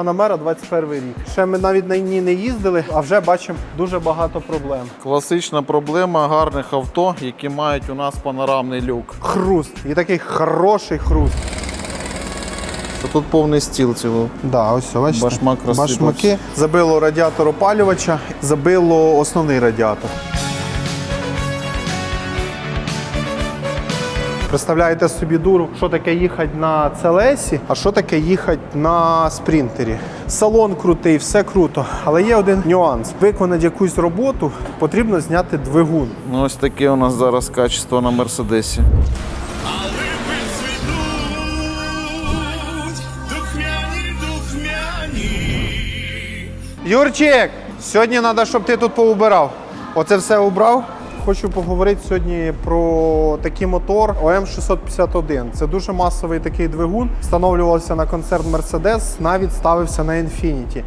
Панамера 21 рік. Ще ми навіть на ній не їздили, а вже бачимо дуже багато проблем. Класична проблема гарних авто, які мають у нас панорамний люк. Хруст. І такий хороший хруст. Тут повний стіл цього. Да, ось бачите. Башмак розсипався. Башмаки. Забило радіатор опалювача, забило основний радіатор. Представляєте собі дуру, що таке їхати на Целесі, а що таке їхати на спринтері. Салон крутий, все круто. Але є один нюанс. Виконати якусь роботу потрібно зняти двигун. Ну, ось таке у нас зараз качество на Мерседесі. Юрчик, сьогодні треба, щоб ти тут поубирав. Оце все убрав. Хочу поговорити сьогодні про такий мотор ОМ651. Це дуже масовий такий двигун. Встановлювався на концерт Mercedes, навіть ставився на Infiniti.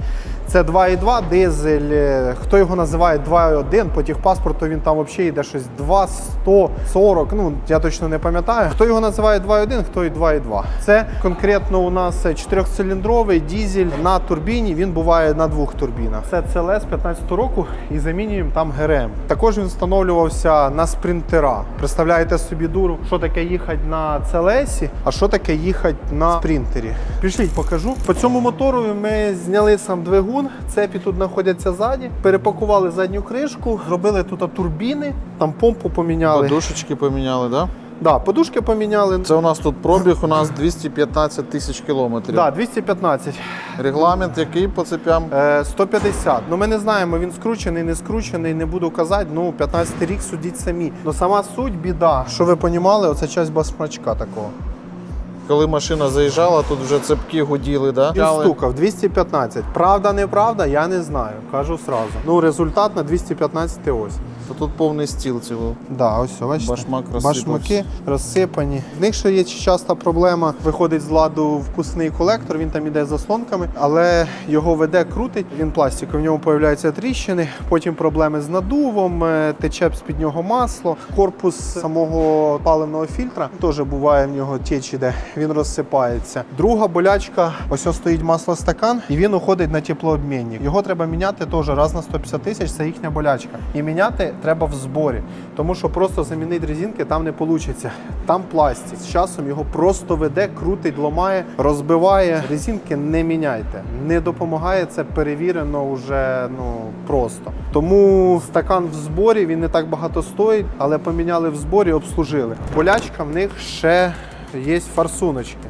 Це 2,2 дизель. е, Хто його називає 2,1, по техпаспорту він там взагалі йде щось 2,140. Ну я точно не пам'ятаю. Хто його називає 2,1, хто і 2,2. Це конкретно у нас чотирьохциліндровий дізель на турбіні. Він буває на двох турбінах. Це CLS 15 року і замінюємо там ГРМ. Також він встановлювався на спринтера. Представляєте собі дуру, що таке їхати на CLS, а що таке їхати на спринтері. Пішліть, покажу. По цьому мотору ми зняли сам двигун. Цепі тут знаходяться ззаді. Перепакували задню кришку, зробили тут турбіни, там помпу поміняли. Подушечки поміняли, да? Да, подушки поміняли. Це у нас тут пробіг у нас 215 тисяч кілометрів. Да, 215. Регламент який по цепям? Е, 150. Ну ми не знаємо, він скручений, не скручений, не буду казати. Ну, 15 рік судіть самі. Ну сама суть біда. Що ви понімали, оце часть басмачка такого. Коли машина заїжджала, тут вже цепки гуділи, да? Він стукав 215. Правда, неправда, я не знаю. Кажу сразу. Ну, результат на 215 ось. То тут повний стіл цього. Да, ось бачите? Башмак. Башмаки розсипані. В них ще є часта проблема. Виходить з ладу впускний колектор, він там іде з заслонками, але його веде, крутить. Він пластиковий, в ньому появляються тріщини. Потім проблеми з надувом, е, тече з-під нього масло. Корпус самого паливного фільтра теж буває в нього теч іде, він розсипається. Друга болячка, ось ось стоїть маслостакан, і він уходить на теплообмінник. Його треба міняти теж раз на 150 тисяч, це їхня болячка. І міняти треба в зборі, тому що просто замінити резинки там не вийде. Там пластик. З часом його просто веде, крутить, ломає, розбиває. Резинки не міняйте. Не допомагає це перевірено вже ну просто. Тому стакан в зборі він не так багато стоїть, але поміняли в зборі, обслужили. Болячка в них ще є форсуночки.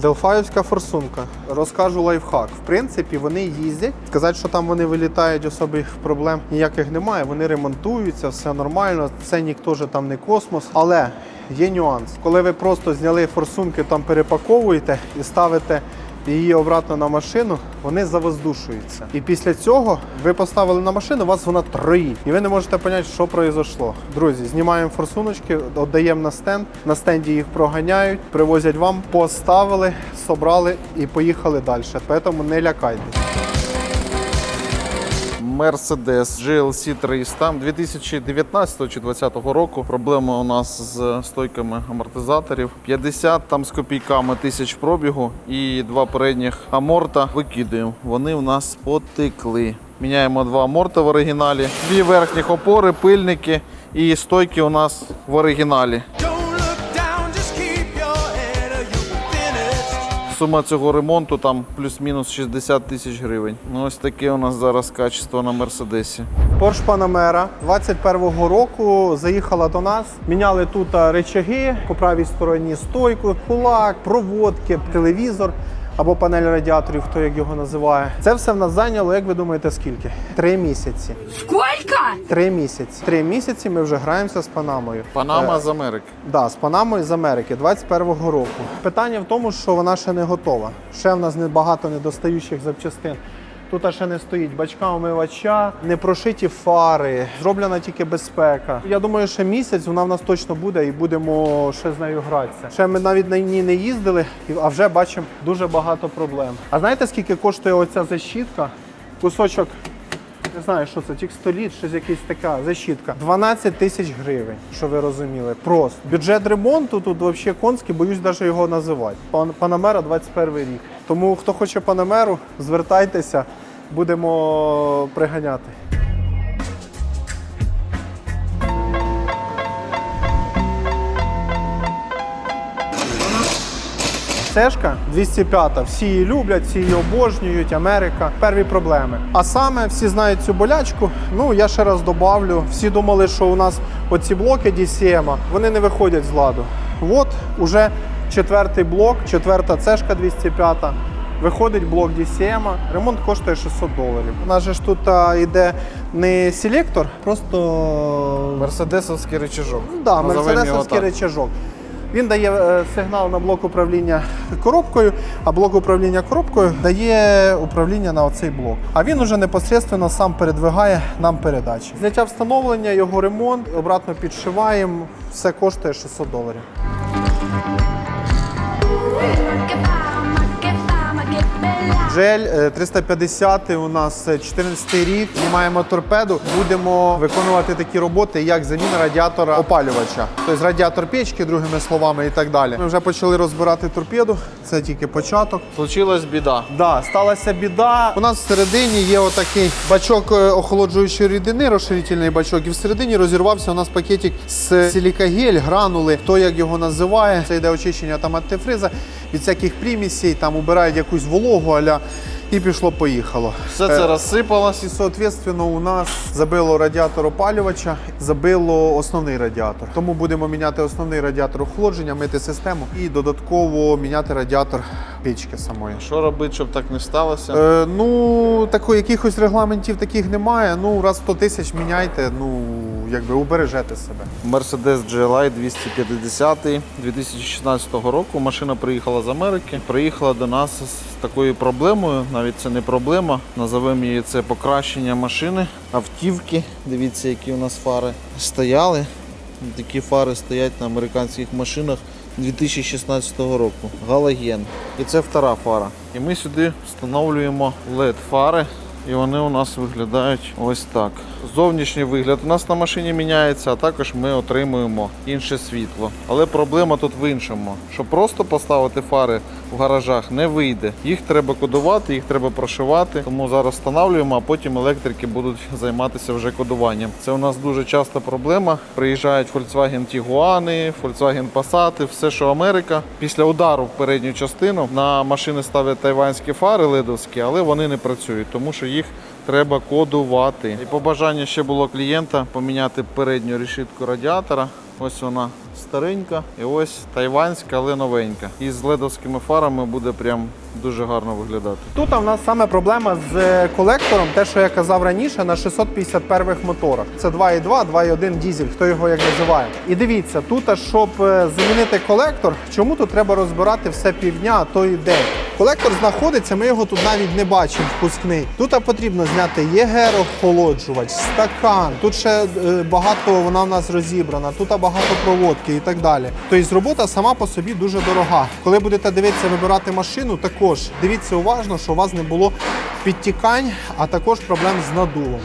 Делфаївська форсунка. Розкажу лайфхак. В принципі, вони їздять. Сказати, що там вони вилітають, особих проблем ніяких немає. Вони ремонтуються, все нормально. Це ніхто ж там не космос. Але є нюанс. Коли ви просто зняли форсунки, там перепаковуєте і ставите її обратно на машину, вони завоздушуються. І після цього ви поставили на машину, у вас вона троїть. І ви не можете зрозуміти, що произошло. Друзі, знімаємо форсуночки, віддаємо на стенд. На стенді їх проганяють, привозять вам, поставили, собрали і поїхали далі. Тому не лякайтесь. Mercedes GLC 300 2019 чи 2020 року. Проблема у нас з стойками амортизаторів. 50 там з копійками тисяч пробігу і два передніх аморта викидаємо. Вони у нас потекли. Міняємо два аморта в оригіналі, дві верхніх опори, пильники і стойки у нас в оригіналі. Сума цього ремонту там плюс-мінус 60 тисяч гривень. Ну ось таке у нас зараз качество на Мерседесі. Порш Панамера 21-го року заїхала до нас. Міняли тут речаги по правій стороні стойку, кулак, проводки, телевізор або панель радіаторів, хто як його називає. Це все в нас зайняло, як ви думаєте, скільки? Три місяці. Скільки? Три місяці. Три місяці ми вже граємося з Панамою. Панама Е, з Америки. Да, з Панамою з Америки 21-го року. Питання в тому, що вона ще не готова. Ще в нас не багато недостаючих запчастин. Тут ще не стоїть бачка омивача, не прошиті фари, зроблена тільки безпека. Я думаю, ще місяць вона в нас точно буде і будемо ще з нею гратися. Ще ми навіть на ній не їздили, а вже бачимо дуже багато проблем. А знаєте, скільки коштує оця защітка? Кусочок не знаю, що це, текстоліт, щось якась така защітка. 12 тисяч гривень, що ви розуміли. Просто. Бюджет ремонту тут взагалі конський, боюсь навіть його називати. Пан- Панамера 21 рік. Тому хто хоче Панамеру, звертайтеся, будемо приганяти. Цешка 205, всі її люблять, всі її обожнюють, Америка. Перві проблеми. А саме всі знають цю болячку. Ну я ще раз добавлю. Всі думали, що у нас оці блоки DCM, вони не виходять з ладу. От уже четвертий блок, четверта цешка 205. Виходить блок DCM, ремонт коштує 600 доларів. У нас же ж тут а, йде не селектор, просто Мерседесовський речажок. Да, мерседесовський речажок. Він дає е, сигнал на блок управління коробкою, а блок управління коробкою дає управління на оцей блок. А він уже непосередньо сам передвигає нам передачі. Зняття встановлення, його ремонт, обратно підшиваємо, все коштує 600 доларів. Джель е, 350 у нас е, 14 рік. Знімаємо торпеду. Будемо виконувати такі роботи, як заміна радіатора опалювача. Тобто радіатор печки, другими словами, і так далі. Ми вже почали розбирати торпеду. Це тільки початок. Случилась біда. Да, сталася біда. У нас всередині є отакий бачок е, охолоджуючої рідини, розширительний бачок, і всередині розірвався у нас пакетик з силікагель, гранули, хто як його називає. Це йде очищення там антифриза від всяких примісей, там убирають якусь вологу аля. І пішло-поїхало. Все це Е, розсипалось. і, соответственно, у нас забило радіатор опалювача, забило основний радіатор. Тому будемо міняти основний радіатор охолодження, мити систему і додатково міняти радіатор печки самої. Що робити, щоб так не сталося? Е, ну, тако, якихось регламентів таких немає. Ну, раз 100 тисяч міняйте, ну, якби убережете себе. Mercedes GLI 250 2016 року. Машина приїхала з Америки. Приїхала до нас з такою проблемою. Навіть це не проблема. Назовемо її це покращення машини. Автівки. Дивіться, які у нас фари стояли. Такі фари стоять на американських машинах 2016 року. Галоген. І це втора фара. І ми сюди встановлюємо LED фари. І вони у нас виглядають ось так. Зовнішній вигляд у нас на машині міняється, а також ми отримуємо інше світло. Але проблема тут в іншому, що просто поставити фари в гаражах не вийде. Їх треба кодувати, їх треба прошивати. Тому зараз встановлюємо, а потім електрики будуть займатися вже кодуванням. Це у нас дуже часто проблема. Приїжджають Volkswagen Tiguan, Volkswagen Passat, все, що Америка. Після удару в передню частину на машини ставлять тайванські фари ледовські, але вони не працюють, тому що їх треба кодувати. І по бажанню ще було клієнта поміняти передню решітку радіатора. Ось вона старенька, і ось тайванська, але новенька. І з ледовськими фарами буде прям дуже гарно виглядати. Тут в нас саме проблема з е, колектором, те, що я казав раніше, на 651 моторах. Це 2.2, 2.1 дізель, хто його як називає. І дивіться, тут, щоб е, замінити колектор, чому тут треба розбирати все півдня, а то і день. Колектор знаходиться, ми його тут навіть не бачимо, впускний. Тут потрібно зняти єгер охолоджувач, стакан. Тут ще е, багато вона в нас розібрана, тут багато проводки і так далі. Тобто робота сама по собі дуже дорога. Коли будете дивитися вибирати машину, також дивіться уважно, що у вас не було підтікань, а також проблем з надувом.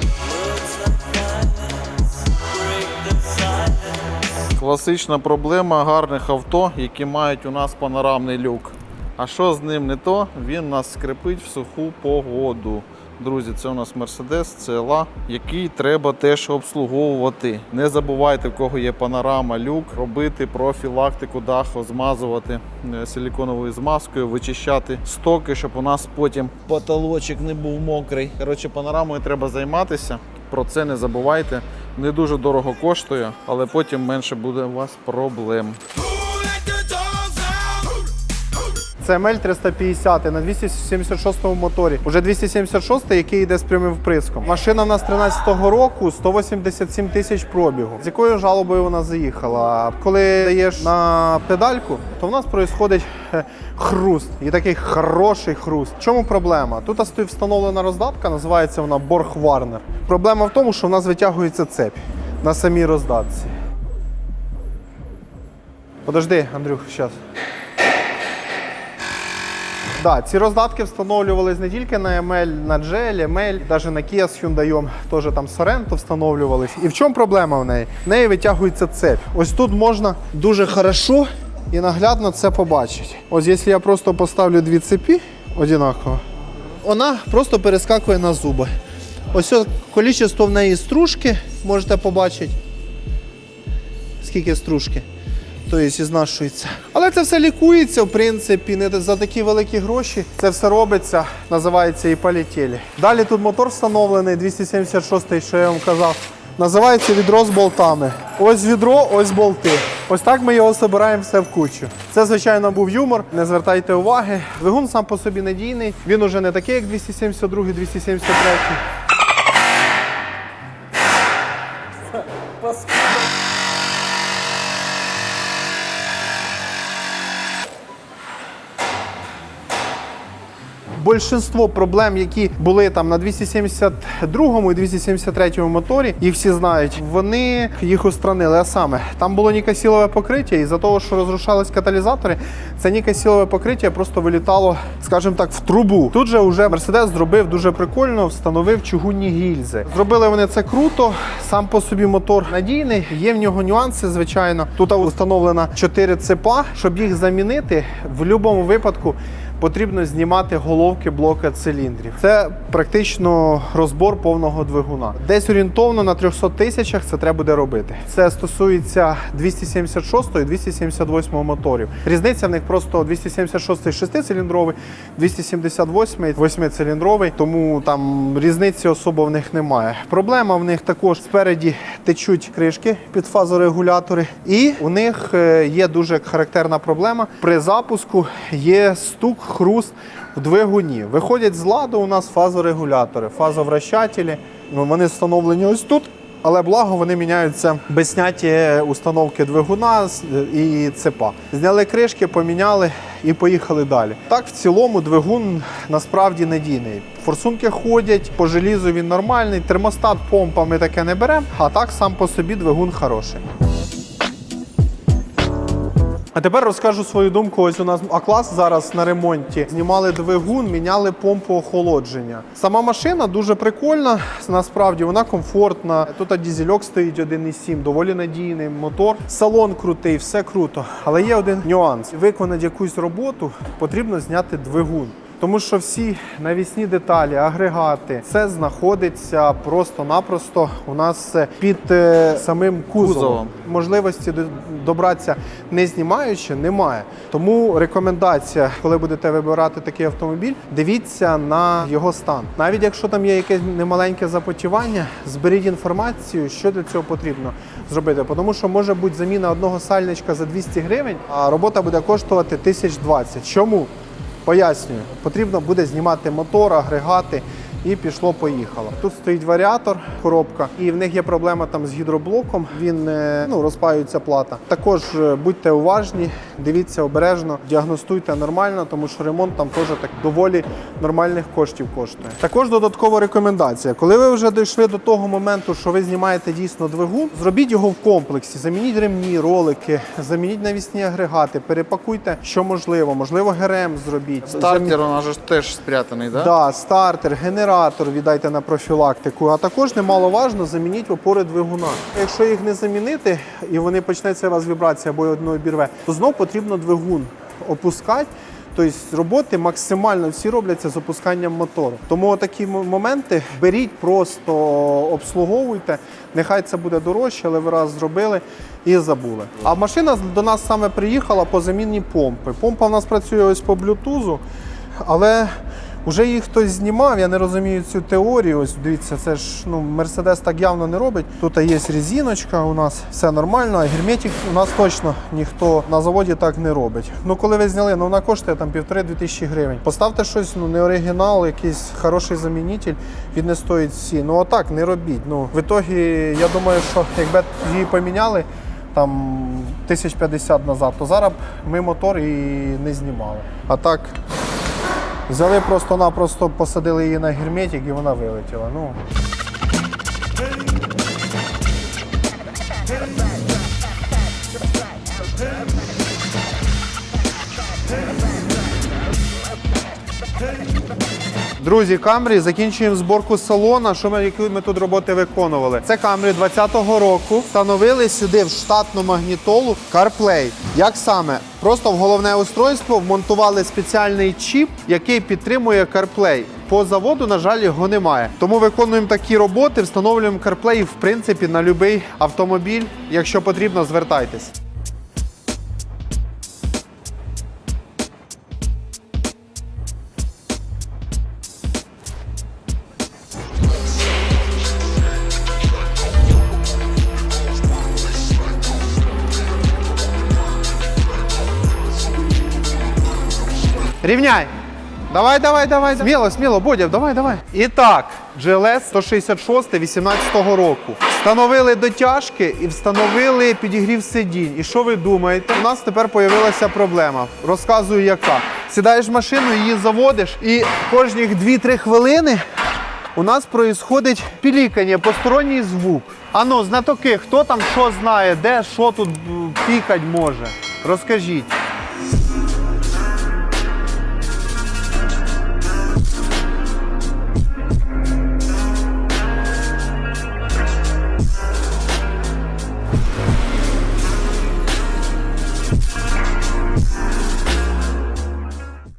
Класична проблема гарних авто, які мають у нас панорамний люк. А що з ним не то, він нас скрипить в суху погоду. Друзі, це у нас Mercedes CLA, який треба теж обслуговувати. Не забувайте, в кого є панорама, люк, робити профілактику даху, змазувати е, силіконовою змазкою, вичищати стоки, щоб у нас потім потолочок не був мокрий. Коротше, панорамою треба займатися. Про це не забувайте. Не дуже дорого коштує, але потім менше буде у вас проблем. Це ML 350 на 276 моторі. Уже 276, який йде з прямим вприском. Машина в нас 13-го року, 187 тисяч пробігу. З якою жалобою вона заїхала? Коли даєш на педальку, то в нас відбувається хруст. І такий хороший хруст. Чому проблема? Тут встановлена роздатка, називається вона Борг Warner. Проблема в тому, що в нас витягується цепь на самій роздатці. Подожди, Андрюх, зараз. Да, ці роздатки встановлювались не тільки на ML, на GL, ML, навіть на Kia з Hyundai, теж там Sorento встановлювались. І в чому проблема в неї? В неї витягується цепь. Ось тут можна дуже хорошо і наглядно це побачити. Ось якщо я просто поставлю дві цепі однаково, вона просто перескакує на зуби. Ось кількість в неї стружки, можете побачити. Скільки стружки. Тобто знашується. Але це все лікується, в принципі, не за такі великі гроші. Це все робиться, називається і полетіли. Далі тут мотор встановлений 276-й, що я вам казав. Називається відро з болтами. Ось відро, ось болти. Ось так ми його збираємо все в кучу. Це, звичайно, був юмор. Не звертайте уваги. Двигун сам по собі надійний. Він уже не такий, як 272, 273. Большинство проблем, які були там на 272-му і 273-му моторі, їх всі знають. Вони їх устранили. А саме там було нікасілове покриття, і за того, що розрушались каталізатори, це нікасілове покриття просто вилітало, скажімо так, в трубу. Тут же вже Мерседес зробив дуже прикольно, встановив чугунні гільзи. Зробили вони це круто. Сам по собі мотор надійний. Є в нього нюанси, звичайно. Тут встановлено 4 цепа, щоб їх замінити в будь-якому випадку потрібно знімати головки блока циліндрів. Це практично розбор повного двигуна. Десь орієнтовно на 300 тисячах це треба буде робити. Це стосується 276 і 278 моторів. Різниця в них просто 276 6-циліндровий, 278 8-циліндровий, тому там різниці особо в них немає. Проблема в них також спереді течуть кришки під фазорегулятори, і у них е, є дуже характерна проблема. При запуску є стук, хруст в двигуні. Виходять з ладу у нас фазорегулятори, фазовращателі. Ну, Вони встановлені ось тут. Але благо вони міняються без зняття установки двигуна і цепа. Зняли кришки, поміняли і поїхали далі. Так, в цілому двигун насправді надійний. Форсунки ходять, по желізу він нормальний, термостат помпа ми таке не беремо, а так сам по собі двигун хороший. А тепер розкажу свою думку. Ось у нас А-клас зараз на ремонті. Знімали двигун, міняли помпу охолодження. Сама машина дуже прикольна. Насправді вона комфортна. Тут дізельок стоїть 1,7, доволі надійний мотор. Салон крутий, все круто. Але є один нюанс: виконати якусь роботу потрібно зняти двигун. Тому що всі навісні деталі, агрегати, все знаходиться просто-напросто у нас е, під е, самим кузовом. Кузовом. Можливості до- добратися не знімаючи, немає. Тому рекомендація, коли будете вибирати такий автомобіль, дивіться на його стан. Навіть якщо там є якесь немаленьке запотівання, зберіть інформацію, що для цього потрібно зробити. Тому що може бути заміна одного сальничка за 200 гривень, а робота буде коштувати 1020. Чому? Пояснюю, потрібно буде знімати мотор, агрегати. І пішло, поїхало. Тут стоїть варіатор, коробка, і в них є проблема там з гідроблоком. Він е, ну розпаюється плата. Також е, будьте уважні, дивіться обережно, діагностуйте нормально, тому що ремонт там теж так доволі нормальних коштів коштує. Також додаткова рекомендація. Коли ви вже дійшли до того моменту, що ви знімаєте дійсно двигун, зробіть його в комплексі, замініть ремні, ролики, замініть навісні агрегати, перепакуйте, що можливо, можливо, ГРМ зробіть. Стартер у нас же ж теж спрятаний, да? Да, стартер, генератор віддайте на профілактику, а також немаловажно замініть опори двигуна. Якщо їх не замінити і вони почнеться у вас вібрація або одно обірве, то знов потрібно двигун опускати. Тобто роботи максимально всі робляться з опусканням мотору. Тому такі моменти беріть, просто обслуговуйте. Нехай це буде дорожче, але ви раз зробили і забули. А машина до нас саме приїхала по заміні помпи. Помпа в нас працює ось по блютузу, але вже її хтось знімав, я не розумію цю теорію. Ось дивіться, це ж ну, Мерседес так явно не робить. Тут є резиночка у нас, все нормально, а герметик у нас точно ніхто на заводі так не робить. Ну коли ви зняли, ну вона коштує там півтори-дві тисячі гривень. Поставте щось, ну не оригінал, якийсь хороший замінитель, він не стоїть всі. Ну отак не робіть. Ну в ітогі, я думаю, що якби її поміняли. Там 1050 назад, то зараз б ми мотор і не знімали. А так Взяли просто-напросто, посадили її на герметик і вона вилетіла. Ну. Друзі, Камрі, закінчуємо зборку салона. Що ми, які ми тут роботи виконували? Це Камрі 20-го року. Встановили сюди в штатну магнітолу CarPlay. Як саме? Просто в головне устройство вмонтували спеціальний чіп, який підтримує CarPlay. По заводу, на жаль, його немає. Тому виконуємо такі роботи, встановлюємо CarPlay, в принципі, на будь-який автомобіль. Якщо потрібно, звертайтесь. Рівняй. Давай, давай, давай. Сміло, сміло, Бодя, давай, давай. І так, GLS 166 18-го року. Встановили дотяжки і встановили підігрів сидінь. І що ви думаєте? У нас тепер з'явилася проблема. Розказую, яка. Сідаєш в машину, її заводиш, і кожні 2-3 хвилини у нас происходить пілікання, посторонній звук. Ану, знатоки, хто там що знає, де що тут пікать може? Розкажіть.